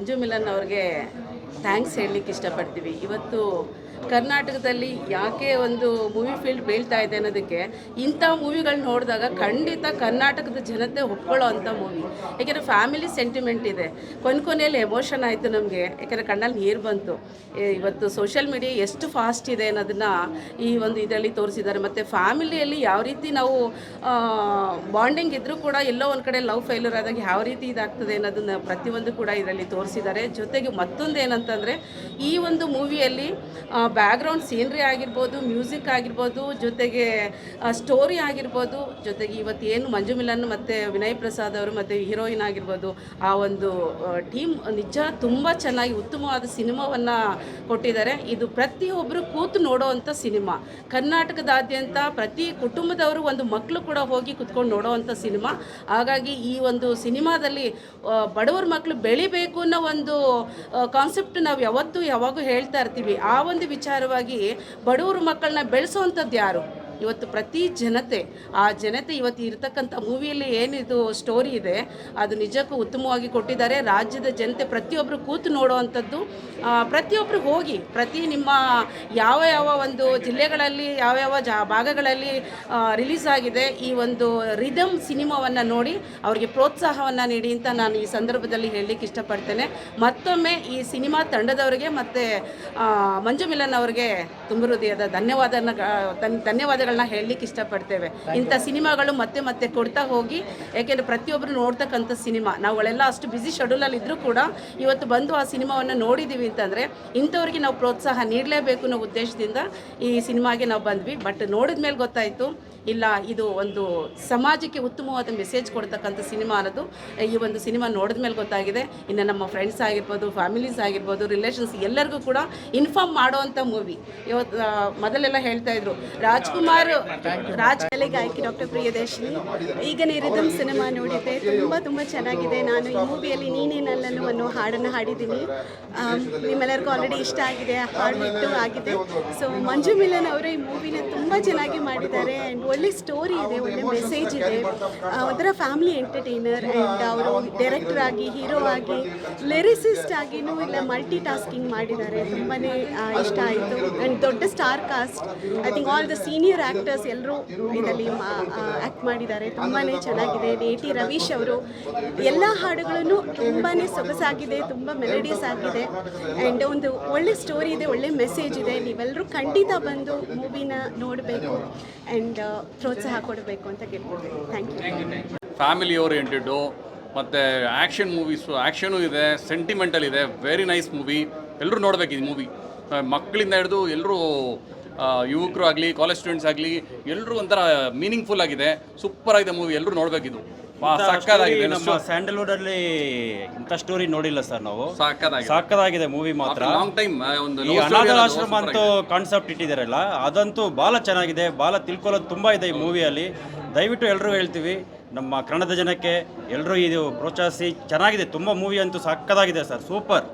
ಮಂಜು ಮಿಲನ್ ಅವ್ರಿಗೆ ಥ್ಯಾಂಕ್ಸ್ ಹೇಳಲಿಕ್ಕೆ ಇಷ್ಟಪಡ್ತೀವಿ. ಇವತ್ತು ಕರ್ನಾಟಕದಲ್ಲಿ ಯಾಕೆ ಒಂದು ಮೂವಿ ಫೀಲ್ಡ್ ಬೀಳ್ತಾ ಇದೆ ಅನ್ನೋದಕ್ಕೆ ಇಂಥ ಮೂವಿಗಳು ನೋಡಿದಾಗ ಖಂಡಿತ ಕರ್ನಾಟಕದ ಜನತೆ ಒಪ್ಕೊಳ್ಳೋ ಅಂಥ ಮೂವಿ ಯಾಕೆಂದರೆ ಫ್ಯಾಮಿಲಿ ಸೆಂಟಿಮೆಂಟ್ ಇದೆ. ಕೊನೆ ಕೊನೆಯಲ್ಲಿ ಎಮೋಷನ್ ಆಯಿತು ನಮಗೆ. ಯಾಕೆಂದರೆ ಕಣ್ಣಲ್ಲಿ ನೀರು ಬಂತು. ಇವತ್ತು ಸೋಷಿಯಲ್ ಮೀಡಿಯಾ ಎಷ್ಟು ಫಾಸ್ಟ್ ಇದೆ ಅನ್ನೋದನ್ನು ಈ ಒಂದು ಇದರಲ್ಲಿ ತೋರಿಸಿದ್ದಾರೆ. ಮತ್ತು ಫ್ಯಾಮಿಲಿಯಲ್ಲಿ ಯಾವ ರೀತಿ ನಾವು ಬಾಂಡಿಂಗ್ ಇದ್ದರೂ ಕೂಡ ಎಲ್ಲೋ ಒಂದು ಕಡೆ ಲವ್ ಫೇಲ್ಯೂರ್ ಆದಾಗ ಯಾವ ರೀತಿ ಇದಾಗ್ತದೆ ಅನ್ನೋದನ್ನು ಪ್ರತಿಯೊಂದು ಕೂಡ ಇದರಲ್ಲಿ ತೋರಿಸಿದ್ದಾರೆ. ಜೊತೆಗೆ ಮತ್ತೊಂದು ಏನಂತಂದರೆ ಈ ಒಂದು ಮೂವಿಯಲ್ಲಿ ಬ್ಯಾಕ್ಗ್ರೌಂಡ್ ಸೀನ್ರಿ ಆಗಿರ್ಬೋದು ಮ್ಯೂಸಿಕ್ ಆಗಿರ್ಬೋದು, ಜೊತೆಗೆ ಸ್ಟೋರಿ ಆಗಿರ್ಬೋದು, ಜೊತೆಗೆ ಇವತ್ತು ಏನು ಮಂಜು ಮಿಲನ್ ಮತ್ತು ವಿನಯ್ ಪ್ರಸಾದ್ ಅವರು ಮತ್ತು ಹೀರೋಯಿನ್ ಆಗಿರ್ಬೋದು, ಆ ಒಂದು ಟೀಮ್ ನಿಜ ತುಂಬ ಚೆನ್ನಾಗಿ ಉತ್ತಮವಾದ ಸಿನಿಮಾವನ್ನು ಕೊಟ್ಟಿದ್ದಾರೆ. ಇದು ಪ್ರತಿಯೊಬ್ಬರು ಕೂತು ನೋಡೋವಂಥ ಸಿನಿಮಾ. ಕರ್ನಾಟಕದಾದ್ಯಂತ ಪ್ರತಿ ಕುಟುಂಬದವರು ಒಂದು ಮಕ್ಕಳು ಕೂಡ ಹೋಗಿ ಕುತ್ಕೊಂಡು ನೋಡೋವಂಥ ಸಿನಿಮಾ. ಹಾಗಾಗಿ ಈ ಒಂದು ಸಿನಿಮಾದಲ್ಲಿ ಬಡವರ ಮಕ್ಕಳು ಬೆಳಿಬೇಕು ಅನ್ನೋ ಒಂದು ಕಾನ್ಸೆಪ್ಟ್ ನಾವು ಯಾವತ್ತೂ ಯಾವಾಗೂ ಹೇಳ್ತಾ ಇರ್ತೀವಿ. ಆ ವಿಚಾರವಾಗಿ ಬಡವರು ಮಕ್ಕಳನ್ನ ಬೆಳೆಸೋವಂಥದ್ದು ಯಾರು? ಇವತ್ತು ಪ್ರತಿ ಜನತೆ, ಆ ಜನತೆ ಇವತ್ತು ಇರತಕ್ಕಂಥ ಮೂವಿಯಲ್ಲಿ ಏನಿದು ಸ್ಟೋರಿ ಇದೆ, ಅದು ನಿಜಕ್ಕೂ ಉತ್ತಮವಾಗಿ ಕೊಟ್ಟಿದ್ದಾರೆ. ರಾಜ್ಯದ ಜನತೆ ಪ್ರತಿಯೊಬ್ಬರು ಕೂತು ನೋಡುವಂಥದ್ದು ಪ್ರತಿಯೊಬ್ಬರು ಹೋಗಿ, ಪ್ರತಿ ನಿಮ್ಮ ಯಾವ ಯಾವ ಒಂದು ಜಿಲ್ಲೆಗಳಲ್ಲಿ, ಯಾವ ಜಾ, ಭಾಗಗಳಲ್ಲಿ ರಿಲೀಸ್ ಆಗಿದೆ, ಈ ಒಂದು ರಿದಮ್ ಸಿನಿಮಾವನ್ನು ನೋಡಿ ಅವರಿಗೆ ಪ್ರೋತ್ಸಾಹವನ್ನು ನೀಡಿ ಅಂತ ನಾನು ಈ ಸಂದರ್ಭದಲ್ಲಿ ಹೇಳಲಿಕ್ಕೆ ಇಷ್ಟಪಡ್ತೇನೆ. ಮತ್ತೊಮ್ಮೆ ಈ ಸಿನಿಮಾ ತಂಡದವರಿಗೆ ಮತ್ತು ಮಂಜು ಮಿಲನ್ ಅವರಿಗೆ ತುಂಬ ಹೃದಯದ ಧನ್ಯವಾದನ ಧನ್- ಧನ್ಯವಾದಗಳನ್ನ ಹೇಳಲಿಕ್ಕೆ ಇಷ್ಟಪಡ್ತೇವೆ. ಇಂಥ ಸಿನಿಮಾಗಳು ಮತ್ತೆ ಮತ್ತೆ ಕೊಡ್ತಾ ಹೋಗಿ ಯಾಕೆಂದರೆ ಪ್ರತಿಯೊಬ್ಬರು ನೋಡ್ತಕ್ಕಂಥ ಸಿನಿಮಾ. ನಾವುಗಳೆಲ್ಲ ಅಷ್ಟು ಬ್ಯುಸಿ ಶೆಡ್ಯೂಲಲ್ಲಿ ಇದ್ದರೂ ಕೂಡ ಇವತ್ತು ಬಂದು ಆ ಸಿನಿಮಾವನ್ನು ನೋಡಿದ್ದೀವಿ ಅಂತಂದರೆ ಇಂಥವ್ರಿಗೆ ನಾವು ಪ್ರೋತ್ಸಾಹ ನೀಡಲೇಬೇಕು ಅನ್ನೋ ಉದ್ದೇಶದಿಂದ ಈ ಸಿನಿಮಾಗೆ ನಾವು ಬಂದ್ವಿ. ಬಟ್ ನೋಡಿದ ಮೇಲೆ ಗೊತ್ತಾಯಿತು ಇಲ್ಲ, ಇದು ಒಂದು ಸಮಾಜಕ್ಕೆ ಉತ್ತಮವಾದ ಮೆಸೇಜ್ ಕೊಡ್ತಕ್ಕಂಥ ಸಿನಿಮಾ ಅನ್ನೋದು, ಈ ಒಂದು ಸಿನಿಮಾ ನೋಡಿದ ಮೇಲೆ ಗೊತ್ತಾಗಿದೆ. ಇನ್ನು ನಮ್ಮ ಫ್ರೆಂಡ್ಸ್ ಆಗಿರ್ಬೋದು ಫ್ಯಾಮಿಲೀಸ್ ಆಗಿರ್ಬೋದು ರಿಲೇಷನ್ಸ್ ಎಲ್ಲರಿಗೂ ಕೂಡ ಇನ್ಫಾರ್ಮ್ ಮಾಡುವಂಥ ಮೂವಿ ಇವತ್ತು ಮೊದಲೆಲ್ಲ ಹೇಳ್ತಾ ಇದ್ರು, ರಾಜ್ಕುಮಾರ್, ರಾಜ್ ಗಾಯಕಿ ಡಾಕ್ಟರ್ ಪ್ರಿಯದರ್ಶಿನಿ. ಈಗ ರಿದಮ್ ಸಿನಿಮಾ ನೋಡಿದ್ದೆ, ತುಂಬ ತುಂಬ ಚೆನ್ನಾಗಿದೆ. ನಾನು ಈ ಮೂವಿಯಲ್ಲಿ ನೀನೇನಲ್ಲನು ಅನ್ನೋ ಹಾಡನ್ನು ಹಾಡಿದ್ದೀನಿ. ನಿಮ್ಮೆಲ್ಲರಿಗೂ ಆಲ್ರೆಡಿ ಇಷ್ಟ ಆಗಿದೆ, ಹಾಡು ಹಿಟ್ಟು ಆಗಿದೆ. ಸೊ ಮಂಜು ಮಿಲನ್ ಅವರು ಈ ಮೂವಿನ ತುಂಬ ಚೆನ್ನಾಗಿ ಮಾಡಿದ್ದಾರೆ. ಆ್ಯಂಡ್ ಒಳ್ಳೆ ಸ್ಟೋರಿ ಇದೆ ಒಳ್ಳೆ ಮೆಸೇಜ್ ಇದೆ. ಒಂಥರ ಫ್ಯಾಮಿಲಿ ಎಂಟರ್ಟೈನರ್ ಆ್ಯಂಡ್ ಅವರು ಡೈರೆಕ್ಟರ್ ಆಗಿ ಹೀರೋ ಆಗಿ ಲೆರಿಸಿಸ್ಟ್ ಆಗಿನೂ ಇಲ್ಲ ಮಲ್ಟಿ ಟಾಸ್ಕಿಂಗ್ ಮಾಡಿದ್ದಾರೆ ತುಂಬಾ ಇಷ್ಟ ಆಯಿತು. ಆ್ಯಂಡ್ ದೊಡ್ಡ star cast I think all the senior actors ಎಲ್ಲರೂ ಇದರಲ್ಲಿ ಆ್ಯಕ್ಟ್ ಮಾಡಿದ್ದಾರೆ. ತುಂಬಾ ಚೆನ್ನಾಗಿದೆ. A T. ರವೀಶ್ ಅವರು ಎಲ್ಲ ಹಾಡುಗಳನ್ನು ತುಂಬಾ ಸೊಗಸಾಗಿದೆ ತುಂಬ ಮೆಲಡಿಯಸ್ ಆಗಿದೆ. ಆ್ಯಂಡ್ ಒಂದು ಒಳ್ಳೆ ಸ್ಟೋರಿ ಇದೆ ಒಳ್ಳೆ ಮೆಸೇಜ್ ಇದೆ. ನೀವೆಲ್ಲರೂ ಖಂಡಿತ ಬಂದು ಮೂವಿನ ನೋಡಬೇಕು. ಆ್ಯಂಡ್ ಪ್ರೋತ್ಸಾಹ ಕೊಡಬೇಕು ಅಂತ ಕೇಳ್ಕೊಳ್ತೀನಿ ಫ್ಯಾಮಿಲಿ ಓರಿಯೆಂಟೆಡು ಮತ್ತು ಆ್ಯಕ್ಷನ್ ಮೂವೀಸು ಆ್ಯಕ್ಷನು ಇದೆ ಸೆಂಟಿಮೆಂಟಲ್ ಇದೆ. ವೆರಿ ನೈಸ್ ಮೂವಿ ಎಲ್ಲರೂ ನೋಡಬೇಕು ಈ ಮೂವಿ ಮಕ್ಕಳಿಂದ ಹಿಡಿದು ಎಲ್ಲರೂ ಯುವಕರು ಆಗಲಿ ಕಾಲೇಜ್ ಸ್ಟೂಡೆಂಟ್ಸ್ ಆಗಲಿ ಎಲ್ಲರೂ ಒಂಥರ ಮೀನಿಂಗ್ಫುಲ್ ಆಗಿದೆ. ಸೂಪರ್ ಆಗಿದೆ ಮೂವಿ ಎಲ್ಲರೂ ನೋಡಬೇಕಿದು ಸಕ್ಕದಾಗಿದೆ ನಮ್ಮ ಸ್ಯಾಂಡಲ್ವುಡ್ ಅಲ್ಲಿ ಇಂಥ ಸ್ಟೋರಿ ನೋಡಿಲ್ಲ ಸರ್ ನಾವು. ಸಾಕದಾಗಿದೆ ಮೂವಿ ಮಾತ್ರ. ಲಾಂಗ್ ಟೈಮ್ ಒಂದು ಈ love story ಅನಾಥ ಆಶ್ರಮ super ಅಂತೂ ಕಾನ್ಸೆಪ್ಟ್ ಇಟ್ಟಿದ್ದಾರಲ್ಲ ಅದಂತೂ ಭಾಳ ಚೆನ್ನಾಗಿದೆ ಭಾಳ ತಿಳ್ಕೊಳ್ಳೋದು ತುಂಬ ಇದೆ ಈ ಮೂವಿಯಲ್ಲಿ ದಯವಿಟ್ಟು ಎಲ್ಲರೂ ಹೇಳ್ತೀವಿ ನಮ್ಮ ಕನ್ನಡದ ಜನಕ್ಕೆ ಎಲ್ಲರೂ ಇದು ಪ್ರೋತ್ಸಾಹಿಸಿ ಚೆನ್ನಾಗಿದೆ ತುಂಬ ಮೂವಿ ಅಂತೂ ಸಕ್ಕದಾಗಿದೆ ಸರ್ ಸೂಪರ್.